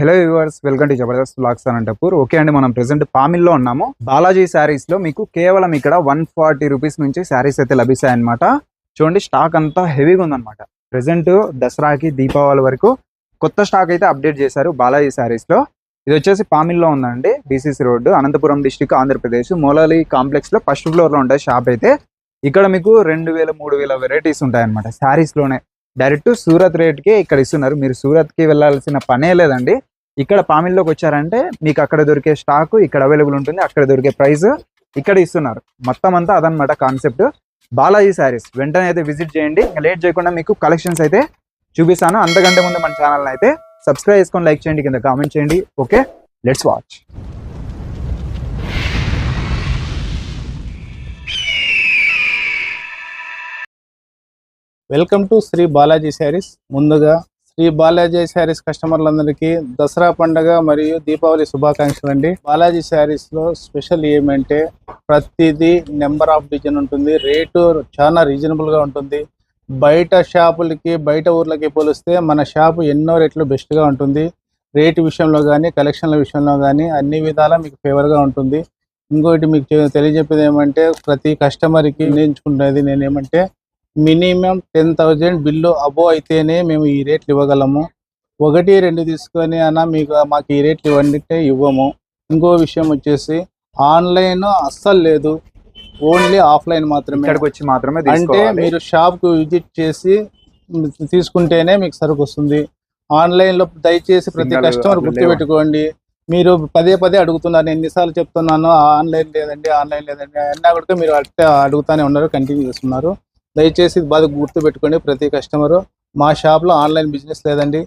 Hello viewers welcome to Jabardasth vlogs Anantapur okay అండి మనం present పామిల్లో ఉన్నాము. బాలాజీ శారీస్లో మీకు కేవలం ఇక్కడ వన్ ఫార్టీ రూపీస్ నుంచి శారీస్ అయితే లభిస్తాయన్నమాట చూడండి స్టాక్ అంతా హెవీగా ఉందన్నమాట. ప్రెసెంట్ దసరాకి దీపావళి వరకు కొత్త స్టాక్ అయితే అప్డేట్ చేశారు బాలాజీ శారీస్లో. ఇది వచ్చేసి పామిల్లో ఉందండి BCC road Anantapuram district Andhra Pradesh. Molali కాంప్లెక్స్లో ఫస్ట్ ఫ్లోర్లో ఉంటాయి షాప్ అయితే ఇక్కడ మీకు రెండు వేల మూడు వేల వెరైటీస్ ఉంటాయన్నమాట శారీస్లోనే. డైరెక్ట్ సూరత్ రేట్కి ఇక్కడ ఇస్తున్నారు. మీరు సూరత్కి వెళ్ళాల్సిన పనే లేదండి. ఇక్కడ పామిల్లోకి వచ్చారంటే మీకు అక్కడ దొరికే స్టాక్ ఇక్కడ అవైలబుల్ ఉంటుంది అక్కడ దొరికే ప్రైస్ ఇక్కడ ఇస్తున్నారు. మొత్తం అంతా అదనమాట కాన్సెప్ట్. బాలాజీ శారీస్ వెంటనే అయితే విజిట్ చేయండి. ఇంకా లేట్ చేయకుండా మీకు కలెక్షన్స్ అయితే చూపిస్తాను. అంతకంటే ముందు మన ఛానల్ అయితే సబ్స్క్రైబ్ చేసుకొని లైక్ చేయండి కింద కామెంట్ చేయండి. Okay let's watch. Welcome to Shri Balaji sarees. ముందుగా శ్రీ బాలాజీ శారీస్ కస్టమర్లందరికీ దసరా పండగ మరియు దీపావళి శుభాకాంక్షలు అండి. బాలాజీ శారీస్లో స్పెషల్ ఏమంటే ప్రతిదీ నెంబర్ ఆఫ్ డిజైన్ ఉంటుంది. రేటు చాలా రీజనబుల్గా ఉంటుంది. బయట షాపులకి బయట ఊర్లకి పోలిస్తే మన షాపు ఎన్నో రెట్లు బెస్ట్గా ఉంటుంది. రేటు విషయంలో కానీ కలెక్షన్ల విషయంలో కానీ అన్ని విధాలా మీకు ఫేవర్గా ఉంటుంది. ఇంకోటి మీకు తెలియజెప్పేది ఏమంటే ప్రతి కస్టమర్కి నేర్చుకునేది నేను ఏమంటే minimum ten thousand bill above అయితేనే మేము ఈ రేట్లు ఇవ్వగలము. ఒకటి రెండు తీసుకొని అన్న మీకు మాకు ఈ రేట్లు ఇవ్వండి ఇవ్వము. ఇంకో విషయం వచ్చేసి ఆన్లైన్ అస్సలు లేదు. ఓన్లీ ఆఫ్లైన్ మాత్రమే. ఇక్కడికి వచ్చి మాత్రమే అంటే మీరు షాప్కు విజిట్ చేసి తీసుకుంటేనే మీకు సరుకు వస్తుంది ఆన్లైన్లో దయచేసి ప్రతి కస్టమర్ గుర్తుపెట్టుకోండి. మీరు పదే పదే అడుగుతున్నారు. నేను ఎన్నిసార్లు చెప్తున్నాను ఆన్లైన్ లేదండి ఆన్లైన్ లేదండి అన్నా కూడా మీరు అట్టే అడుగుతానే ఉన్నారు కంటిన్యూ చేస్తున్నారు. దయచేసి ఇది బాగా గుర్తుపెట్టుకోండి ప్రతి కస్టమర్. మా షాప్లో ఆన్లైన్ బిజినెస్ లేదండి.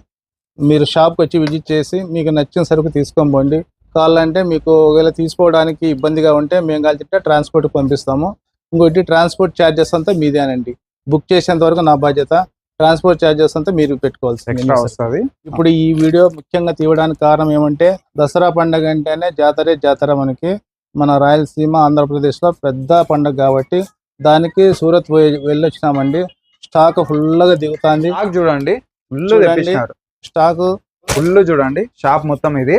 మీరు షాప్కి వచ్చి విజిట్ చేసి మీకు నచ్చిన సరుకు తీసుకొని పోండి. కావాలంటే మీకు ఒకవేళ తీసుకోవడానికి ఇబ్బందిగా ఉంటే మేము కలిసి ట్రాన్స్పోర్ట్ పంపిస్తాము. ఇంకోటి ట్రాన్స్పోర్ట్ ఛార్జెస్ అంతా మీదేనండి. బుక్ చేసేంత వరకు నా బాధ్యత. ట్రాన్స్పోర్ట్ ఛార్జెస్ అంతా మీరు పెట్టుకోవాల్సింది. ఇప్పుడు ఈ వీడియో ముఖ్యంగా తీయడానికి కారణం ఏమంటే దసరా పండగ అంటేనే జాతరే జాతర మనకి. మన రాయలసీమ ఆంధ్రప్రదేశ్లో పెద్ద పండగ కాబట్టి దానికి సూరత్ పోయి వెళ్ళొచ్చినామండి. స్టాక్ ఫుల్గా దిగుతాంది. స్టాక్ చూడండి. ఫుల్. తెప్పించినారు స్టాక్ ఫుల్ చూడండి. షాప్ మొత్తం ఇది.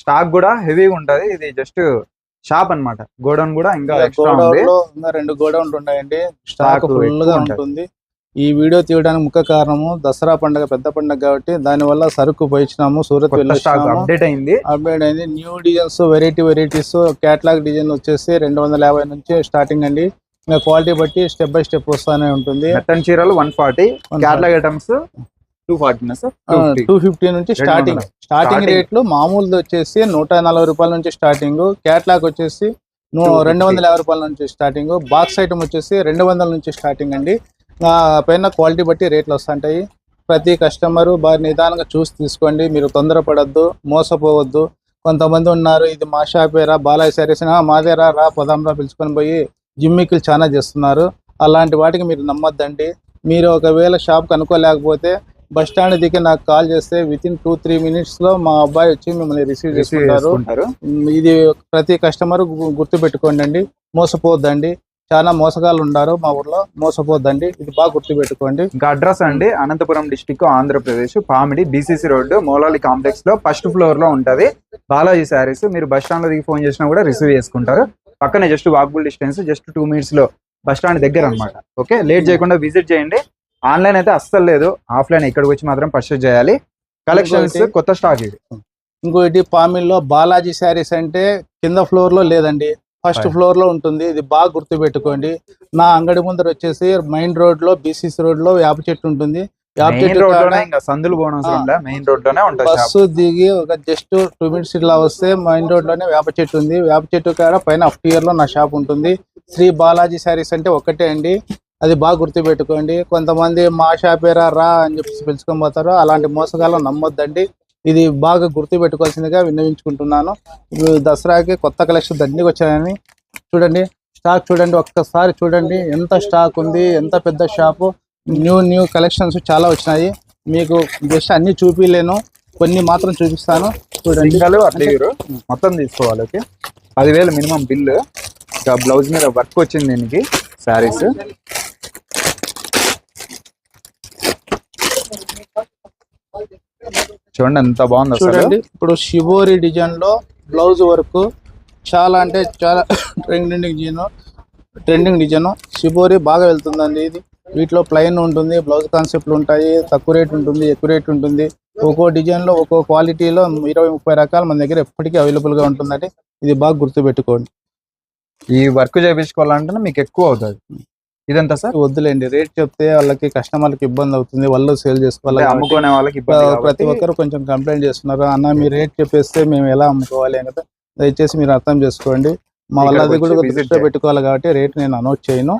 స్టాక్ కూడా హెవీగా ఉంటది. ఇది జస్ట్ షాప్ అన్నమాట. గోడౌన్ కూడా ఇంకా గోడౌన్ రెండు గోడౌన్లు ఉన్నాయండి. స్టాక్ ఫుల్గా ఉంటది. ఈ వీడియో తీయడానికి ముఖ్య కారణము దసరా పండగ పెద్ద పండగ కాబట్టి దాని వల్ల సరుకు పోయించినాము సూరత్ అప్డేట్ అయింది. అప్డేట్ అయింది. New designs variety varieties catalogue design వచ్చేసి రెండు వందల యాభై నుంచి స్టార్టింగ్ అండి. క్వాలిటీ బట్టి స్టెప్ బై స్టెప్ వస్తానే ఉంటుంది. మెత్తన్ చీరలు one forty catalogue items two forty sir? Two fifty నుంచి స్టార్టింగ్. స్టార్టింగ్. రేట్లు మామూలుది వచ్చేసి నూట నలభై రూపాయల నుంచి స్టార్టింగ్ క్యాట్లాగ్ వచ్చేసి ను- 250. రెండు వందల యాభై రూపాయల నుంచి స్టార్టింగ్ బాక్స్ ఐటమ్ వచ్చేసి రెండు వందల నుంచి స్టార్టింగ్ అండి. పైన క్వాలిటీ బట్టి రేట్లు వస్తుంటాయి. ప్రతి కస్టమర్ బాగా నిదానంగా చూసి తీసుకోండి. మీరు తొందరపడద్దు మోసపోవద్దు. కొంతమంది ఉన్నారు ఇది మా షాపేరా బాలాజీ సారీస్ మాదేరా రా పదంరా పిలుచుకొని పోయి జిమ్మికులు చాలా చేస్తున్నారు. అలాంటి వాటికి మీరు నమ్మొద్దండి. మీరు ఒకవేళ షాప్ కనుక్కోలేకపోతే బస్ స్టాండ్ దిగి నాకు కాల్ చేస్తే విత్ ఇన్ టూ త్రీ మినిట్స్లో మా అబ్బాయి వచ్చి మిమ్మల్ని రిసీవ్ రిసీవ్ చేసుకుంటారు. ఇది ప్రతి కస్టమర్ గుర్తు పెట్టుకోండి అండి మోసపోవద్దండి. చాలా మోసగాళ్ళు ఉన్నారు మా ఊర్లో. మోసపోవద్దండి. ఇది బాగా గుర్తు పెట్టుకోండి ఇంకా అడ్రస్ అండి. Anantapuram district Andhra Pradesh Pamidi BCC road Moula Ali కాంప్లెక్స్లో ఫస్ట్ ఫ్లోర్లో ఉంటది. బాలాజీ శారీస్. మీరు బస్ స్టాండ్లో దిగి ఫోన్ చేసినా కూడా రిసీవ్ చేసుకుంటారు. పక్కనే just walkable distance just two మినిట్స్లో బస్ స్టాండ్ దగ్గర అన్నమాట ఓకే లేట్ చేయకుండా విజిట్ చేయండి. ఆన్లైన్ అయితే అస్సలు లేదు. ఆఫ్లైన్ ఇక్కడికి వచ్చి మాత్రం పర్చేస్ చేయాలి. కలెక్షన్స్ కొత్త స్టాక్ ఇది. ఇంకోటి పామిల్లో బాలాజీ శారీస్ అంటే కింద ఫ్లోర్లో లేదండి. ఫస్ట్. ఫ్లోర్లో ఉంటుంది. ఇది బాగా గుర్తు పెట్టుకోండి నా అంగడి ముందర వచ్చేసి మైన్ రోడ్లో బీసీసీ రోడ్లో వేప చెట్టు ఉంటుంది. మెయిన్ ఇంకా సందులు బోనస్. మెయిన్ ఉంటుంది బస్సు దిగి ఒక జస్ట్ టూ మినిట్స్ ఇట్లా వస్తే మైన్ రోడ్లోనే వేప చెట్టు ఉంది. వేప చెట్టు కాడ పైన అఫ్ట్ ఇయర్లో నా షాప్ ఉంటుంది. శ్రీ బాలాజీ శారీస్ అంటే ఒకటే అండి. అది బాగా గుర్తు పెట్టుకోండి కొంతమంది మా షాపేరా రా అని చెప్పి పిలుచుకొని పోతారు. అలాంటి మోసగాళ్ళం నమ్మొద్దండి. ఇది బాగా గుర్తు పెట్టుకోవాల్సిందిగా విన్నవించుకుంటున్నాను దసరాకి కొత్త కలెక్షన్ దండిగా వచ్చాయని చూడండి స్టాక్ చూడండి ఒక్కసారి చూడండి. ఎంత స్టాక్ ఉంది ఎంత పెద్ద షాపు న్యూ న్యూ కలెక్షన్స్ చాలా వచ్చినాయి. మీకు జస్ట్ అన్ని చూపిలేను. కొన్ని మాత్రం చూపిస్తాను. చూడండి. మొత్తం తీసుకోవాలి ఓకే? పదివేలు మినిమం బిల్లు ఇంకా బ్లౌజ్ మీద వర్క్ వచ్చింది దీనికి శారీస్. చూడండి ఎంత బాగుంది చూడండి. ఇప్పుడు షిబోరి డిజైన్లో బ్లౌజ్ వర్క్ చాలా అంటే చాలా trending design trending design shibori బాగా వెళ్తుందండి ఇది. వీటిలో ప్లెయిన్ ఉంటుంది బ్లౌజ్ కాన్సెప్ట్లు ఉంటాయి తక్కువ రేట్ ఉంటుంది ఎక్కువ రేట్ ఉంటుంది. ఒక్కో డిజైన్లో ఒక్కో క్వాలిటీలో ఇరవై ముప్పై రకాలు మన దగ్గర ఎప్పటికీ అవైలబుల్గా ఉంటుందండి. ఇది బాగా గుర్తుపెట్టుకోండి. ఈ వర్క్ చేయించుకోవాలంటే మీకు ఎక్కువ అవుతుంది. ఇదంతా సార్? వద్దులేండి రేట్ చెప్తే వాళ్ళకి కస్టమర్లకి ఇబ్బంది అవుతుంది. వాళ్ళు సేల్ చేసుకోవాలి అమ్ముకునే వాళ్ళకి ప్రతి ఒక్కరు కొంచెం కంప్లైంట్ చేస్తున్నారు. అన్న మీ రేట్ చెప్పేస్తే మేము ఎలా అమ్ముకోవాలి అని కదా దయచేసి మీరు అర్థం చేసుకోండి. మా వల్ల అది ఇక్కడికి కూడా దృష్టిలో పెట్టుకోవాలి కాబట్టి రేట్ నేను అనౌన్స్ చేయను.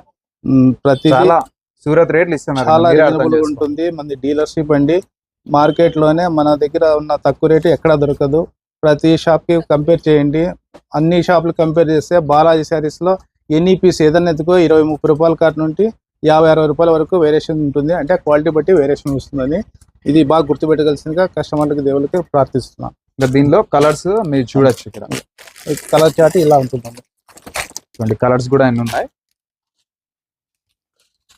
చాలా సూరత్ రేట్లు ఇస్తున్నారు. చాలా. ఉంటుంది. మన డీలర్షిప్ అండి. మార్కెట్లోనే మన దగ్గర ఉన్న తక్కువ రేటు ఎక్కడా దొరకదు. ప్రతి షాప్కి కంపేర్ చేయండి. అన్ని షాపులు కంపేర్ చేస్తే బాలాజీ శారీస్లో ఎన్ని పీస్ ఏదన్నా ఎత్తుకో ఇరవై ముప్పై రూపాయల కాట్ నుండి యాభై అరవై రూపాయల వరకు వేరియేషన్ ఉంటుంది. అంటే క్వాలిటీ బట్టి వేరియేషన్ వస్తుందని ఇది బాగా గుర్తుపెట్టగలసిందిగా కస్టమర్లకి దేవుళ్ళకి ప్రార్థిస్తున్నాం. ఇంకా దీనిలో కలర్స్ మీరు చూడొచ్చు ఇక్కడ. కలర్ చాట్ ఇలా ఉంటుందండి. చూడండి కలర్స్ కూడా ఎన్ని ఉన్నాయి?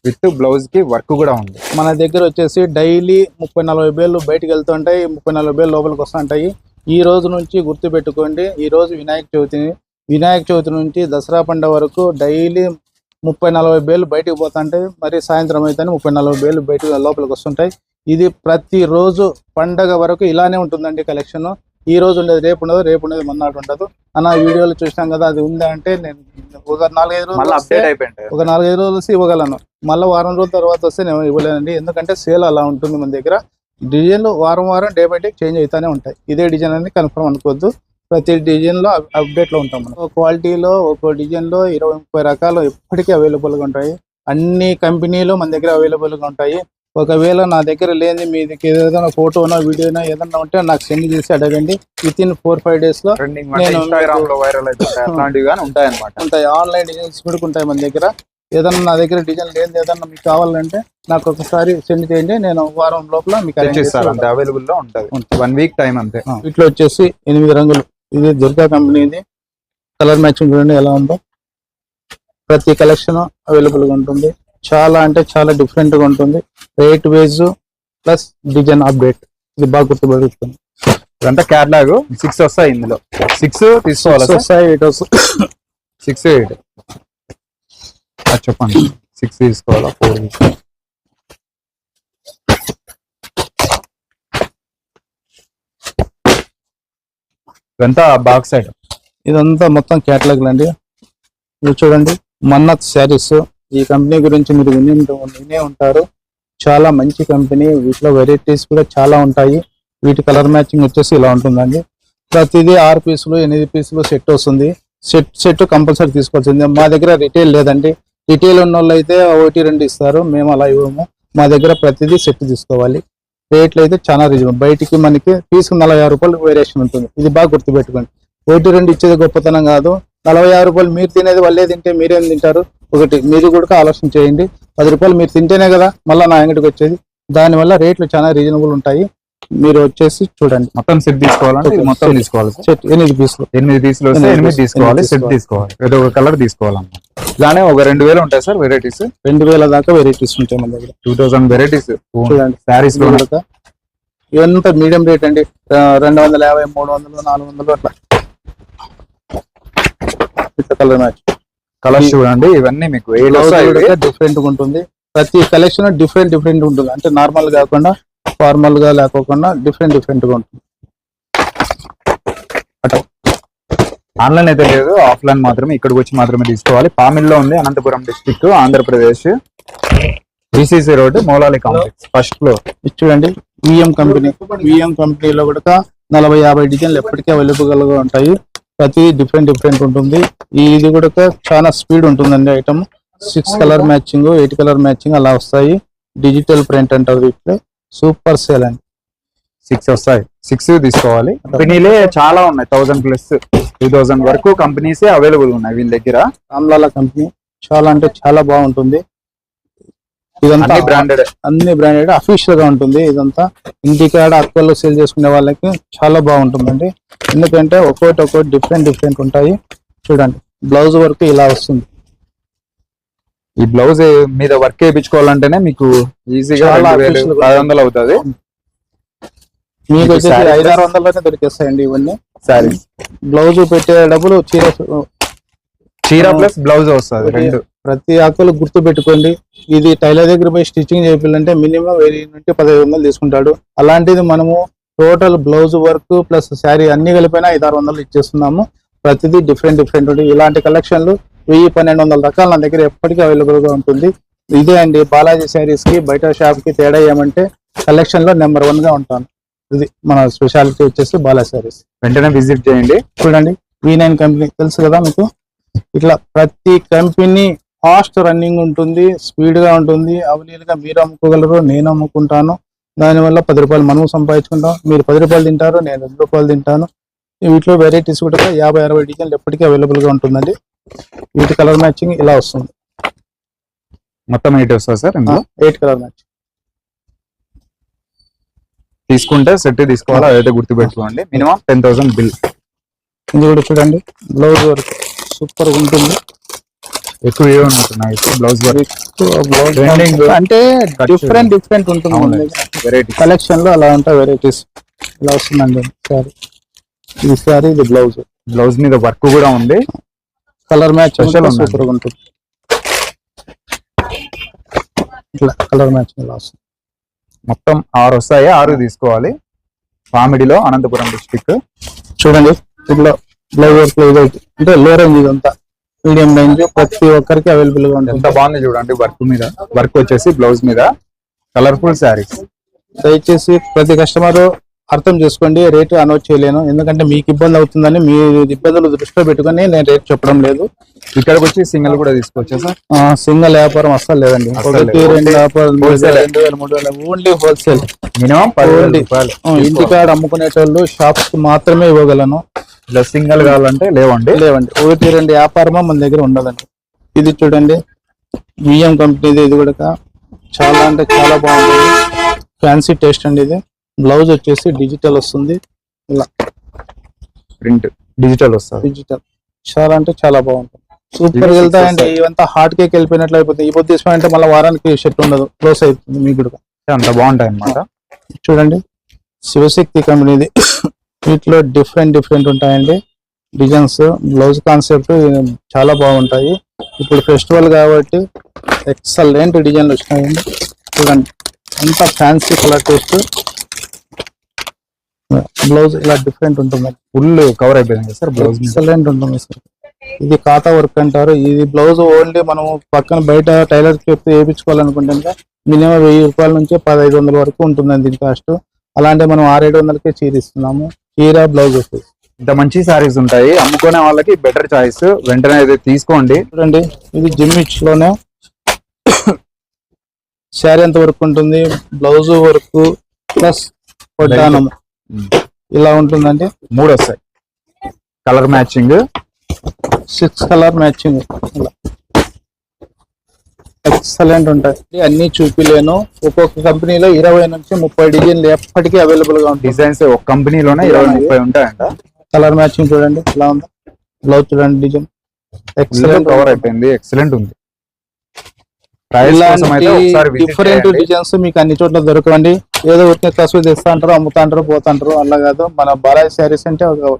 విత్ బ్లౌజ్కి వర్క్ కూడా ఉంది. మన దగ్గర వచ్చేసి డైలీ ముప్పై నలభై వేలు బయటకు వెళ్తుంటాయి ముప్పై నలభై వేలు లోపలికి వస్తుంటాయి ఈ రోజు నుంచి గుర్తు పెట్టుకోండి ఈ రోజు వినాయక చవితిని. వినాయక చవితి నుంచి దసరా పండుగ వరకు డైలీ ముప్పై నలభై వేలు బయటికి పోతుంటాయి మరి సాయంత్రం అయితే ముప్పై నలభై వేలు బయటకు లోపలికి వస్తుంటాయి ఇది ప్రతి రోజు పండగ వరకు ఇలానే ఉంటుందండి కలెక్షన్. ఈ రోజు ఉండేది రేపు ఉండదు రేపు ఉండేది మొన్నటి ఉండదు. అన్న వీడియోలో చూసినాం కదా అది ఉందా అంటే నేను ఒక నాలుగైదు రోజులు అప్డేట్ వస్తే- అయిపోయింది. ఒక నాలుగైదు రోజులు వస్తే ఇవ్వగలను. మళ్ళీ వారం రోజుల తర్వాత వస్తే నేను ఇవ్వలేనండి. ఎందుకంటే సేల్ అలా ఉంటుంది మన దగ్గర. డిజైన్లు వారం వారం డే బై డే చేంజ్ అవుతానే ఉంటాయి. ఇదే డిజైన్ అని కన్ఫర్మ్ అనుకోవద్దు. ప్రతి డిజైన్లో అప్డేట్లో ఉంటాం మనం. ఒక క్వాలిటీలో ఒక డిజైన్లో ఇరవై ముప్పై రకాలు ఎప్పటికీ అవైలబుల్గా ఉంటాయి. అన్ని కంపెనీలు మన దగ్గర అవైలబుల్గా ఉంటాయి. ఒకవేళ నా దగ్గర లేని మీ దగ్గర ఏదైనా ఫోటోనో వీడియోనో ఏదైనా ఉంటే నాకు సెండ్ చేసి అడగండి. విత్ ఇన్ ఫోర్ ఫైవ్ డేస్లో ఉంటాయి ఆన్లైన్ డిజైన్స్ కూడా ఉంటాయి మన దగ్గర. ఏదన్నా నా దగ్గర డిజైన్ లేదు ఏదన్నా మీకు కావాలంటే నాకు ఒకసారి సెండ్ చేయండి. నేను వారం లోపల మీకు అవైలబుల్లో ఉంటది. వన్ వీక్ టైం అంతే. ఆ, వీటిలో వచ్చేసి ఎనిమిది రంగులు. ఇది దుర్గా కంపెనీ ఇది కలర్ మ్యాచింగ్ చూడండి ఎలా ఉందో. ప్రతి కలెక్షన్ అవైలబుల్గా ఉంటుంది. చాలా అంటే చాలా డిఫరెంట్గా ఉంటుంది. Rate wise plus design update ఇది బాగా గుర్తుపెడుతుంది ఇదంతా క్యాట్లాగ్ సిక్స్ వస్తాయి ఇందులో. సిక్స్ తీసుకోవాలా వస్తాయి ఎయిట్ వస్తాయి. సిక్స్ ఎయిట్ చెప్పండి. సిక్స్ తీసుకోవాలా? ఫోర్ తీసుకోవాలా? ఇదంతా బాక్స్ సైడ్ ఇదంతా మొత్తం క్యాటలాగ్ అండి ఇది చూడండి. మన్నత్ శారీస్. ఈ కంపెనీ గురించి మీరు విని వినే ఉంటారు. చాలా మంచి కంపెనీ వీటిలో వెరైటీస్ కూడా చాలా ఉంటాయి. వీటి కలర్ మ్యాచింగ్ వచ్చేసి ఇలా ఉంటుందండి. ప్రతిదీ ఆరు పీసులు ఎనిమిది పీసులు సెట్ వస్తుంది. సెట్ సెట్ కంపల్సరీ తీసుకోవాల్సిందే. మా దగ్గర రిటైల్ లేదండి. రిటైల్ ఉన్న వాళ్ళు అయితే ఒకటి రెండు ఇస్తారు. మేము అలా ఇవ్వము. మా దగ్గర ప్రతిదీ సెట్ తీసుకోవాలి. రేట్లు అయితే చాలా రీజనబుల్ బయటికి మనకి పీసుకు నలభై ఆరు రూపాయలు వేరియేషన్ ఉంటుంది. ఇది బాగా గుర్తుపెట్టుకోండి. ఒకటి రెండు ఇచ్చేది గొప్పతనం కాదు. నలభై ఆరు రూపాయలు మీరు తినేది వాళ్ళే తింటే మీరేం తింటారు? ఒకటి మీరు కూడా ఆలోచన చేయండి. పది రూపాయలు మీరు తింటేనే కదా మళ్ళీ నా అంగడికి వచ్చేది. దానివల్ల రేట్లు చాలా రీజనబుల్ ఉంటాయి. మీరు వచ్చేసి చూడండి. మొత్తం సెట్ తీసుకోవాలంటే మొత్తం. తీసుకోవాలి సెట్ ఎనిమిది పీసులు. ఎనిమిది పీసులు వస్తే ఎనిమిది. తీసుకోవాలి సెట్ తీసుకోవాలి. ఏదో ఒక కలర్ తీసుకోవాలన్నమాట ఇలానే ఒక రెండు వేలు ఉంటాయి సార్ వెరైటీస్ రెండు వేల దాకా వెరైటీస్ ఉంటాయి మన దగ్గర. టూ థౌసండ్ వెరైటీస్ చూడండి. శారీస్ ఇదంతా మీడియం రేట్ అండి. రెండు వందల యాభై మూడు వందలు నాలుగు వందలు అట్లా. కలర్ మ్యాచ్ కలర్స్ చూడండి ఇవన్నీ మీకు. డిఫరెంట్గా ఉంటుంది. ప్రతి కలెక్షన్ డిఫరెంట్ డిఫరెంట్ ఉంటుంది. అంటే నార్మల్ కాకుండా ఫార్మల్గా లేకోకుండా డిఫరెంట్ డిఫరెంట్గా ఉంటుంది. ఆన్లైన్ అయితే లేదు ఆఫ్లైన్ మాత్రమే ఇక్కడికి వచ్చి మాత్రమే తీసుకోవాలి. పామిల్లో ఉంది Anantapuram district Andhra Pradesh. BCC road Moulali complex first floor ఇది చూడండి విఎం కంపెనీ విఎం కంపెనీలో కూడా నలభై యాభై డిజైన్లు ఎప్పటికీ అవైలబుల్గా ఉంటాయి. ప్రతి డిఫరెంట్ డిఫరెంట్ ఉంటుంది. ఇది కూడా చాలా స్పీడ్ ఉంటుందండి item six colour matching eight colour matching అలా వస్తాయి. డిజిటల్ ప్రింట్ అంటారు వీటిలో. సూపర్ సేల్ అండి. సిక్స్ వస్తాయి. సిక్స్ తీసుకోవాలి. కంపెనీలే చాలా ఉన్నాయి. థౌసండ్ ప్లస్ టూ థౌసండ్ వరకు కంపెనీసే అవైలబుల్ ఉన్నాయి వీళ్ళ దగ్గర. రామ్లాలా కంపెనీ చాలా అంటే చాలా బాగుంటుంది. ఇదంతా బ్రాండెడ్ అన్ని బ్రాండెడ్ అఫీషియల్గా ఉంటుంది. ఇదంతా ఇంటికాడ అక్కల్లో సేల్ చేసుకునే వాళ్ళకి చాలా బాగుంటుందండి. ఎందుకంటే ఒక్కొక్కటి ఒక్కొక్కటి డిఫరెంట్ డిఫరెంట్ ఉంటాయి. చూడండి బ్లౌజ్ వర్క్ ఇలా వస్తుంది. ఈ బ్లౌజ్ మీద వర్క్ వేయించుకోవాలంటేనే మీకు ఈజీగా పది వందలు అవుతుంది. మీకు వచ్చేసి ఐదు ఆరు వందలలోనే దొరికేస్తాయండి ఇవన్నీ. శారీస్ బ్లౌజ్ పెట్టే డబ్బులు చీర చీర. ప్లస్ బ్లౌజ్ వస్తుంది రెండు. ప్రతి ఆకులు గుర్తు పెట్టుకోండి ఇది టైలర్ దగ్గర పోయి స్టిచ్చింగ్ చేయాలంటే మినిమం వెయ్యి నుండి పదహైదు వందలు తీసుకుంటాడు. అలాంటిది మనము total blouse work plus sari అన్ని కలిపిన ఐదు ఆరు వందలు ఇచ్చేస్తున్నాము. ప్రతిదీ డిఫరెంట్ డిఫరెంట్ ఉంటుంది. ఇలాంటి కలెక్షన్లు వెయ్యి పన్నెండు వందల రకాలు నా దగ్గర ఎప్పటికీ అవైలబుల్గా ఉంటుంది. ఇదే అండి బాలాజీ శారీస్కి బయట షాప్కి తేడా ఏమంటే కలెక్షన్లో నెంబర్ వన్గా ఉంటాను. ఇది మన స్పెషాలిటీ వచ్చేసి బాలా శారీస్ వెంటనే విజిట్ చేయండి. చూడండి వి నైన్ కంపెనీ తెలుసు కదా మీకు? ఇట్లా ప్రతి కంపెనీ ఫాస్ట్ రన్నింగ్ ఉంటుంది స్పీడ్గా ఉంటుంది. అవలీలుగా మీరు అమ్ముకోగలరు నేను అమ్ముకుంటాను. దానివల్ల పది రూపాయలు మనము సంపాదించుకుంటాం. మీరు పది రూపాయలు తింటారు నేను రెండు రూపాయలు తింటాను. వీటిలో వెరైటీస్ కూడా యాభై అరవై డిజైన్లు ఎప్పటికీ అవైలబుల్గా ఉంటుందండి. వీటి కలర్ మ్యాచింగ్ ఇలా వస్తుంది. మొత్తం ఎయిట్ వస్తుంది సార్ ఎయిట్ కలర్ మ్యాచ్ తీసుకుంటే సెట్ తీసుకోవాలా? అదైతే గుర్తు పెట్టుకోండి మినిమం టెన్ థౌసండ్ బిల్. ఇది కూడా చూడండి. Blouse work. సూపర్ ఉంటుంది. ఎక్కువ బ్లౌజ్ బ్లౌజ్. అంటే డిఫరెంట్ డిఫరెంట్ ఉంటుంది. వెరైటీ కలెక్షన్లో అలా ఉంటాయి వెరైటీస్ ఇలా వస్తుందండి సారీ. ఇది సారీ ఇది బ్లౌజ్ బ్లౌజ్ మీద వర్క్ కూడా ఉంది. Colour match. సూపర్గా ఉంటుంది. ఇట్లా కలర్ మ్యాచ్ ఇలా వస్తుంది. మొత్తం ఆరు వస్తాయి? ఆరు తీసుకోవాలి. పామిడిలో అనంతపురం డిస్టిక్ చూడండి ఇట్లా బ్లౌజ్ వర్క్లో ఇదైతే అంటే లో రేంజ్ ఇదంతా. మీడియం రేంజ్ ప్రతి ఒక్కరికి అవైలబుల్గా ఎంత ఉంటుంది బాగుంది చూడండి వర్క్ మీద వర్క్ వచ్చేసి బ్లౌజ్ మీద. కలర్ఫుల్ శారీస్ దయచేసి ప్రతి కస్టమర్ అర్థం చేసుకోండి రేటు అనౌన్స్ చేయలేను. ఎందుకంటే మీకు ఇబ్బంది అవుతుందని మీ ఇబ్బందులు దృష్టిలో పెట్టుకొని నేను రేట్ చెప్పడం లేదు. ఇక్కడికి వచ్చి సింగిల్ కూడా తీసుకోవచ్చా సార్? సింగిల్ వ్యాపారం అస్సలు లేదండి. ఒకటి. రెండు వ్యాపారం. రెండు వేల మూడు వేల ఓన్లీ హోల్సేల్ మినిమం పదివేల ఇంటికాడ అమ్ముకునేటోళ్ళు షాప్స్ మాత్రమే ఇవ్వగలను. ఇలా సింగిల్ కావాలంటే లేవండి. లేవండి. ఒకటి రెండు వ్యాపారమా మన దగ్గర ఉండదండి. ఇది చూడండి. బియ్యం కంపెనీది ఇది కూడా చాలా అంటే చాలా బాగుంటుంది ఫ్యాన్సీ టేస్ట్ అండి ఇది. బ్లౌజ్ వచ్చేసి డిజిటల్ వస్తుంది. ఇలా. ప్రింట్ డిజిటల్ వస్తుంది. డిజిటల్. చాలా అంటే చాలా బాగుంటుంది. సూపర్ వెళ్తాయండి six ఇవంతా హార్ట్ కేక్ వెళ్ళిపోయినట్లు అయిపోతుంది ఈ పొద్దు తీసుకుంటే మళ్ళీ వారానికి షర్ట్ ఉండదు. క్లోజ్ అవుతుంది మీకు కూడా. అంత బాగుంటాయి అన్నమాట. చూడండి. శివశక్తి కంపెనీది. వీటిలో డిఫరెంట్ డిఫరెంట్ ఉంటాయండి. డిజైన్స్ బ్లౌజ్ కాన్సెప్ట్ చాలా బాగుంటాయి. ఇప్పుడు ఫెస్టివల్ కాబట్టి ఎక్సలెంట్ డిజైన్లు వచ్చినాయండి. చూడండి. అంత ఫ్యాన్సీ కలర్ టేస్ట్ బ్లౌజ్ ఇలా డిఫరెంట్ ఉంటుంది. ఫుల్ కవర్ అయిపోయింది సార్ బ్లౌజ్ ఎక్సలెంట్ ఉంటుంది సార్. ఇది ఖాతా వర్క్ అంటారు. ఇది బ్లౌజ్ ఓన్లీ మనం పక్కన బయట టైలర్కి చెప్తే వేయించుకోవాలనుకుంటే మినిమం వెయ్యి రూపాయల నుంచి పదహైదు వందల వరకు ఉంటుందండి దీని కాస్ట్. అలాంటి మనం ఆరేడు వందలకే చీర ఇస్తున్నాము. చీర బ్లౌజ్ ఇంత మంచి సారీస్ ఉంటాయి. అమ్ముకునే వాళ్ళకి బెటర్ చాయిస్ వెంటనే అయితే తీసుకోండి. చూడండి ఇది జిమ్మిచ్లోనే శారీ ఎంత వర్క్ ఉంటుంది? బ్లౌజ్ వర్క్ ప్లస్ పొట్టానం ఇలా ఉంటుందండి. మూడు వస్తాయి. Colour matching six colour matching ఇలా. ఎక్సలెంట్ ఉంటాయి. అన్ని చూపిలేను. ఒక్కొక్క కంపెనీలో ఇరవై నుంచి ముప్పై డిజైన్లు ఎప్పటికీ అవైలబుల్గా ఉంటాయి. డిజైన్స్ ఒక కంపెనీలోనే ఇరవై ముప్పై ఉంటాయంట? కలర్ మ్యాచింగ్ చూడండి. ఇలా ఉంది. బ్లౌజ్ చూడండి డిజైన్. ఎక్సలెంట్ కవర్ అయిపోయింది. ఎక్సలెంట్ ఉంది. డిఫరెంట్. డిజైన్స్ మీకు అన్ని చోట్ల దొరకవండి. ఏదో వచ్చిన కసువు తెస్తా అంటారు అమ్ముతా అంటారు పోతా అలా కాదు. మన బాలాజీ శారీస్ అంటే ఒక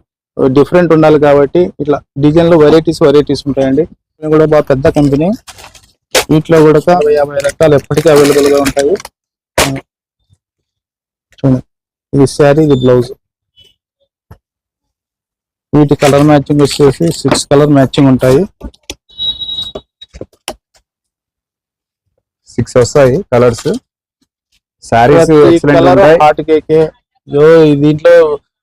డిఫరెంట్ ఉండాలి కాబట్టి ఇట్లా డిజైన్లు వెరైటీస్ వెరైటీస్ ఉంటాయండి. ఇది కూడా బాగా పెద్ద కంపెనీ వీటిలో కూడా యాభై యాభై రకాలు ఎప్పటికీ అవైలబుల్గా ఉంటాయి. చూడండి. ఇది శారీ ఇది బ్లౌజ్ వీటి కలర్ మ్యాచింగ్ వచ్చేసి సిక్స్ కలర్ మ్యాచింగ్ ఉంటాయి. సిక్స్ వస్తాయి కలర్స్ సారీస్ దీంట్లో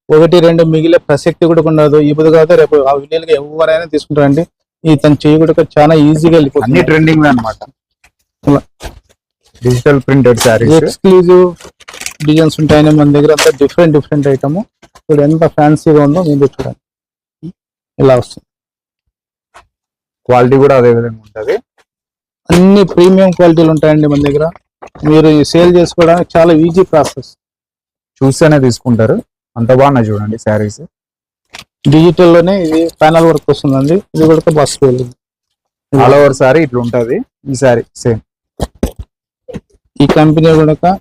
ఒకటి రెండు మిగిలే ప్రసక్తి కూడా ఉండదు. బుధ కాదు రేపు ఆ విలేజ్గా ఎవరైనా తీసుకుంటారండి. ఈ తను చేయి కూడా చాలా ఈజీగా వెళ్ళిపోతుంది. ట్రెండింగ్ అన్నమాట. ఇలా. Digital printed saris exclusive designs ఉంటాయని మన దగ్గర అంతా డిఫరెంట్ డిఫరెంట్ ఐటమ్ ఇప్పుడు ఎంత ఫ్యాన్సీగా ఉందో మీరు చూడండి. ఇలా వస్తుంది. క్వాలిటీ కూడా అదే విధంగా ఉంటది. అన్ని ప్రీమియం క్వాలిటీలు ఉంటాయండి మన దగ్గర. మీరు సేల్ చేసుకోవడానికి చాలా ఈజీ ప్రాసెస్ చూస్తేనే తీసుకుంటారు. అంత బాగున్నాయి చూడండి సారీస్ డిజిటల్లోనే ఇది ప్యానల్ వర్క్ వస్తుందండి. ఇది కూడా బస్ వెళ్ళింది ఆల్ ఓవర్ సారీ ఇట్లా ఉంటది. ఈ సారీ సేమ్ ఈ కంపెనీ కూడా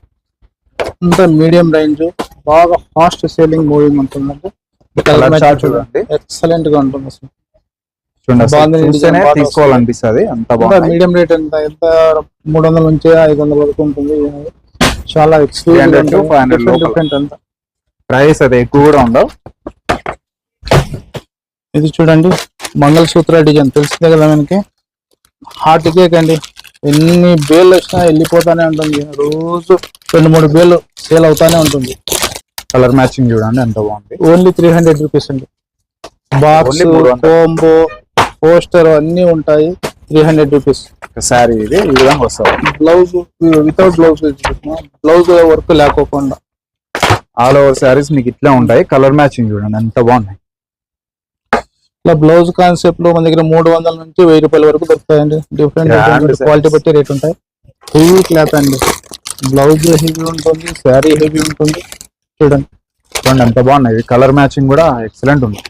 అంత మీడియం రేంజ్ బాగా ఫాస్ట్ సేలింగ్ మూవింగ్ ఉంటుందండి. కలర్ చూడండి. ఎక్సలెంట్గా ఉంటుంది అసలు. చూస్తేనే తీసుకోవాలనిపిస్తుంది. అంత బాగుంది. మీడియం రేట్ ఎంత ఎంత మూడు వందల నుంచి ఐదు వందల వరకు ఉంటుంది. చాలా 300 to 500 ఎక్స్క్లూజివ్ లోపల. డిఫరెంట్ అంతా. ప్రైస్ అది ఎక్కువ కూడా ఉండవు. ఇది చూడండి మంగళసూత్ర డిజైన్. తెలిసిందే కదా మనకి? హార్ట్ కేక్ అండి ఎన్ని బేళ్ళు వచ్చినా వెళ్ళిపోతానే ఉంటుంది. రోజు రెండు మూడు బేళ్ళు సేల్ అవుతానే ఉంటుంది. కలర్ మ్యాచింగ్ చూడండి ఎంత బాగుంది. ఓన్లీ త్రీ హండ్రెడ్ రూపీస్ అండి. Box Only 300. కోంబో పోస్టర్ అన్ని ఉంటాయి. త్రీ హండ్రెడ్ రూపీస్ శారీ ఇది ఈ విధంగా వస్తుంది. Blouse without blouse blouse work లేకోకుండా. ఆల్ ఓవర్ శారీస్ మీకు ఇట్లా ఉంటాయి. కలర్ మ్యాచింగ్ చూడండి ఎంత బాగున్నాయి. ఇట్లా బ్లౌజ్ కాన్సెప్ట్లో మన దగ్గర మూడు వందల నుంచి వెయ్యి రూపాయల వరకు దొరుకుతాయండి. డిఫరెంట్. క్వాలిటీ బట్టి రేట్ ఉంటాయి. హెవీ క్లాత్ అండి. బ్లౌజ్ హెవీ ఉంటుంది శారీ హెవీ ఉంటుంది. చూడండి. చూడండి ఎంత బాగున్నాయి. కలర్ మ్యాచింగ్ కూడా ఎక్సలెంట్ ఉంది.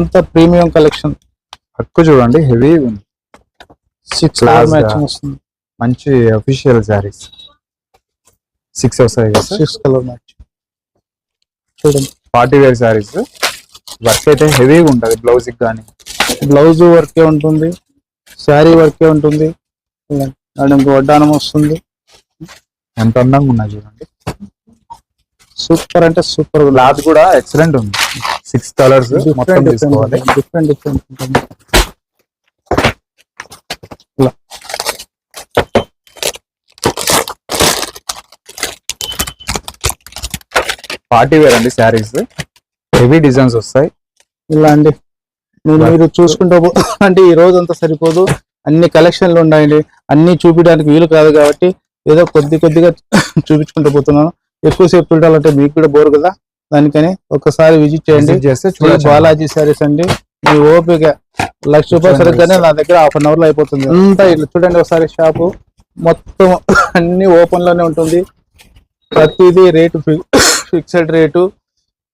అంత ప్రీమియం కలెక్షన్ హక్కు చూడండి హెవీ ఉంది. సిక్స్. మ్యాచింగ్ వస్తుంది. మంచి అఫీషియల్ శారీస్ సిక్స్ వస్తాయి కదా సిక్స్ కలర్ మ్యాచింగ్ చూడండి. పార్టీ వేర్ శారీస్ వర్క్ అయితే హెవీగా ఉంటుంది బ్లౌజ్ కానీ బ్లౌజ్ వర్కే ఉంటుంది శారీ వర్కే ఉంటుంది. వడ్డానం వస్తుంది. ఎంత అందంగా ఉన్నాయి చూడండి. సూపర్ అంటే సూపర్ క్లాత్ కూడా ఎక్సలెంట్ ఉంది. సిక్స్ కలర్స్ మొత్తం డిఫరెంట్ తీసుకోవాలి. డిఫరెంట్ ఉంటుంది పార్టీ వేర్ అండి శారీస్ హెవీ డిజైన్స్ వస్తాయి. ఇలా అండి. మీరు మీరు చూసుకుంటూ అంటే ఈ రోజు అంతా సరిపోదు. అన్ని కలెక్షన్లు ఉన్నాయండి. అన్ని చూపించడానికి వీలు కాదు కాబట్టి ఏదో కొద్ది కొద్దిగా చూపించుకుంటూ పోతున్నాను. ఎక్కువసేపు చూడాలంటే మీకు కూడా బోర్ కదా? దానికని ఒకసారి విజిట్ చేయండి. బాలాజీ సారీస్ అండి మీ ఓపిక లక్ష రూపాయలు సరిగ్గానే నా దగ్గర హాఫ్ అన్ అవర్లో అయిపోతుంది. అంతా ఇట్లా చూడండి ఒకసారి షాపు మొత్తం అన్ని ఓపెన్లోనే ఉంటుంది. ప్రతిదీ రేటు ఫిక్స్డ్ రేటు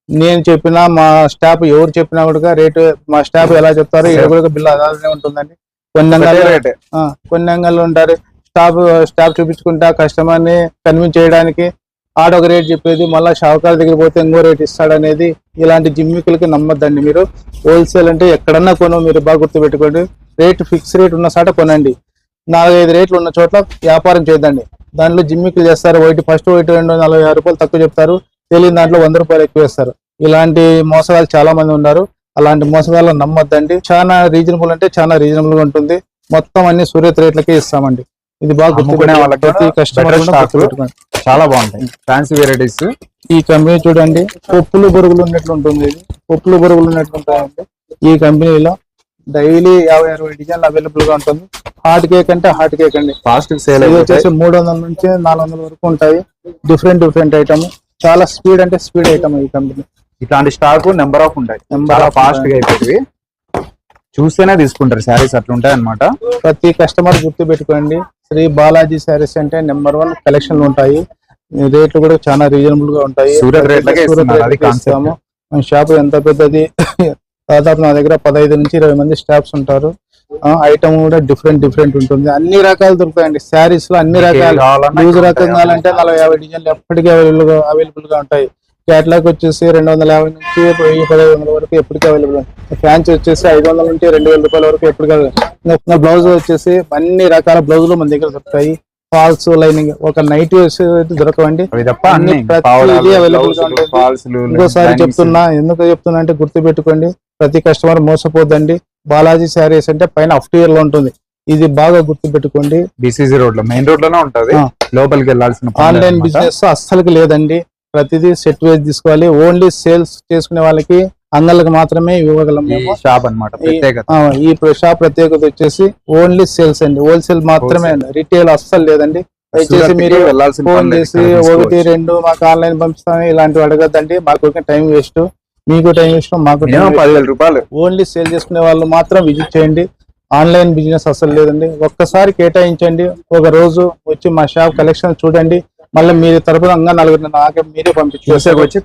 నేను చెప్పినా మా స్టాఫ్ ఎవరు చెప్పినా కూడా రేటు మా స్టాఫ్ ఎలా చెప్తారో ఇక్కడ కూడా బిల్ అలానే ఉంటుందండి. కొన్ని ఆ, కొన్ని అంగాల్లో ఉంటారు. స్టాఫ్ స్టాఫ్ చూపించుకుంటా కస్టమర్ని కన్విన్స్ చేయడానికి ఆడ ఒక రేట్ చెప్పేది మళ్ళీ షావుకార్ దగ్గర పోతే ఇంకో రేట్ ఇస్తాడనేది ఇలాంటి జిమ్మికులకి నమ్మద్దండి మీరు. హోల్సేల్ అంటే ఎక్కడన్నా కొను మీరు బాగా గుర్తుపెట్టుకోండి. రేట్ ఫిక్స్ రేట్ ఉన్న చోట కొనండి. నాలుగైదు రేట్లు ఉన్న చోట్ల వ్యాపారం చేయదండి దాంట్లో జిమ్మికులు చేస్తారు ఒకటి ఫస్ట్ ఒకటి రెండు నలభై ఆరు రూపాయలు తక్కువ చెప్తారు. తెలియని దాంట్లో వంద రూపాయలు ఎక్కువ వేస్తారు. ఇలాంటి మోసగాళ్ళు చాలా మంది ఉన్నారు. అలాంటి మోసగాళ్ళు నమ్మొద్దండి. చాలా రీజనబుల్ అంటే చాలా రీజనబుల్గా ఉంటుంది. మొత్తం అన్ని సూర్యత్ రేట్లకే ఇస్తామండి. ఇది బాగా గుర్తుపెట్టుకోండి. వాళ్ళకి ప్రతి కస్టమర్ చాలా బాగుంటాయి. ఫ్యాన్సీ వెరైటీస్ ఈ కంపెనీ చూడండి పప్పులు బొరుగులు ఉన్నట్లు ఉంటుంది ఇది. పప్పులు బొరుగులు ఉన్నట్లు ఉంటాయండి. ఈ కంపెనీలో డైలీ యాభై అరవై డిజైన్లు అవైలబుల్గా ఉంటుంది. హాట్ కేక్ అంటే హాట్ కేక్ అండి. ఫాస్ట్ సేల్ ఇది వచ్చేసి మూడు వందల నుంచి నాలుగు వందల వరకు ఉంటాయి. డిఫరెంట్ డిఫరెంట్ ఐటమ్ చాలా స్పీడ్ అంటే స్పీడ్ ఐటమ్ ఈ కంపెనీ ఇట్లాంటి స్టాక్ నెంబర్ ఆఫ్ ఉంటాయి. చాలా of ఫాస్ట్గా అయిపోయి చూస్తేనే తీసుకుంటారు. శారీస్ అట్లా ఉంటాయి అనమాట ప్రతి కస్టమర్ గుర్తు పెట్టుకోండి శ్రీ బాలాజీ శారీస్ అంటే నెంబర్ వన్ కలెక్షన్లు ఉంటాయి. రేట్లు కూడా చాలా రీజనబుల్గా ఉంటాయి. ఇస్తాము. మన షాప్ ఎంత పెద్దది? దాదాపు నా దగ్గర పదహైదు నుంచి ఇరవై మంది స్టాఫ్స్ ఉంటారు. ఐటమ్ కూడా డిఫరెంట్ డిఫరెంట్ ఉంటుంది. అన్ని రకాలు దొరుకుతాయండి. శారీస్లో అన్ని రకాలు. యూజ్ రకం. కావాలంటే నలభై యాభై డిజైన్లు ఎప్పటికీ అవైలబుల్గా అవైలబుల్గా ఉంటాయి. క్యాట్లాగ్ వచ్చేసి రెండు వందల యాభై నుంచి వెయ్యి పదహైదు వందల వరకు ఎప్పటికీ అవైలబుల్ ఫ్యాన్స్ వచ్చేసి ఐదు వందల నుంచి రెండు వేల రూపాయల వరకు ఎప్పటికీ బ్లౌజ్ వచ్చేసి అన్ని రకాల బ్లౌజులు మన దగ్గర దొరుకుతాయి. ఫాల్స్ లైనింగ్ ఒక నైట్ దొరకవండి. ఇంకోసారి. చెప్తున్నా ఎందుకు చెప్తున్నా అంటే గుర్తు పెట్టుకోండి ప్రతి కస్టమర్ మోసపోద్దండి. బాలాజీ శారీస్ అంటే పైన అఫ్ట్ ఇయర్లో ఉంటుంది. ఇది బాగా గుర్తు పెట్టుకోండి బీసీసీ రోడ్లో మెయిన్ రోడ్లోనే ఉంటది. లోపలికి వెళ్ళాల్సిన ఆన్లైన్. బిజినెస్ అస్సలకి లేదండి. ప్రతిదీ సెట్ వేసి తీసుకోవాలి. ఓన్లీ సేల్స్ చేసుకునే వాళ్ళకి అంగళ్ళకి మాత్రమే ఇవ్వగలం షాప్ అన్నమాట ఈ- షాప్ ప్రత్యేకత వచ్చేసి ఓన్లీ సేల్స్ అండి. హోల్సేల్ మాత్రమే అండి. రిటైల్ అస్సలు లేదండి. దయచేసి మీరు ఫోన్. చేసి ఒకటి. రెండు మాకు ఆన్లైన్ పంపిస్తాను ఇలాంటివి అడగద్దండి. మాకు టైం వేస్ట్. మీకు టైం వేస్ట్ మాకు. పదివేల రూపాయలు. ఓన్లీ సేల్ చేసుకునే వాళ్ళు మాత్రం విజిట్ చేయండి. ఆన్లైన్ బిజినెస్ అసలు లేదండి. ఒక్కసారి కేటాయించండి. ఒక రోజు వచ్చి మా షాప్ కలెక్షన్ చూడండి. మళ్ళీ మీరు తరపున నలుగురు నాకే మీరే వచ్చి.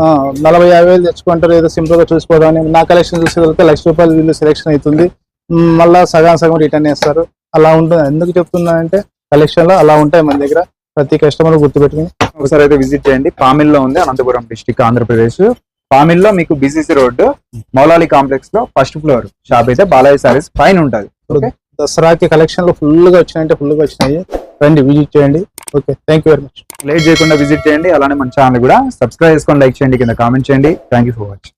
ఆ, నలభై యాభై వేలు తెచ్చుకుంటారు. ఏదో సింపుల్గా చూసిపోదామని. నా కలెక్షన్ చూసేదానికి లక్ష రూపాయలు వీళ్ళు సెలెక్షన్ అవుతుంది. మ్, మళ్ళా సగం సగం రిటర్న్ చేస్తారు. అలా ఉంటుంది. ఎందుకు చెప్తున్నానంటే కలెక్షన్లో అలా ఉంటాయి మన దగ్గర. ప్రతి కస్టమర్ గుర్తుపెట్టుకుని. ఒకసారి అయితే విజిట్ చేయండి. పామిల్లో ఉంది అనంతపురం డిస్టిక్ ఆంధ్రప్రదేశ్. పామిల్లో మీకు బిసిసి రోడ్ మౌలాలి కాంప్లెక్స్లో ఫస్ట్ ఫ్లోర్ షాప్ అయితే బాలాజీ సారీస్ పైన ఉంటది. ఓకే. దసరాకి కలెక్షన్లు ఫుల్గా ఫుల్గా వచ్చినాయంటే ఫుల్గా వచ్చినాయి. రండి విజిట్ చేయండి. Okay thank you very much late చేయకుండా విజిట్ చేయండి. అలానే మన ఛానల్ కూడా సబ్స్క్రైబ్ చేసుకొని లైక్ చేయండి కింద కామెంట్ చేయండి. Thank you for watching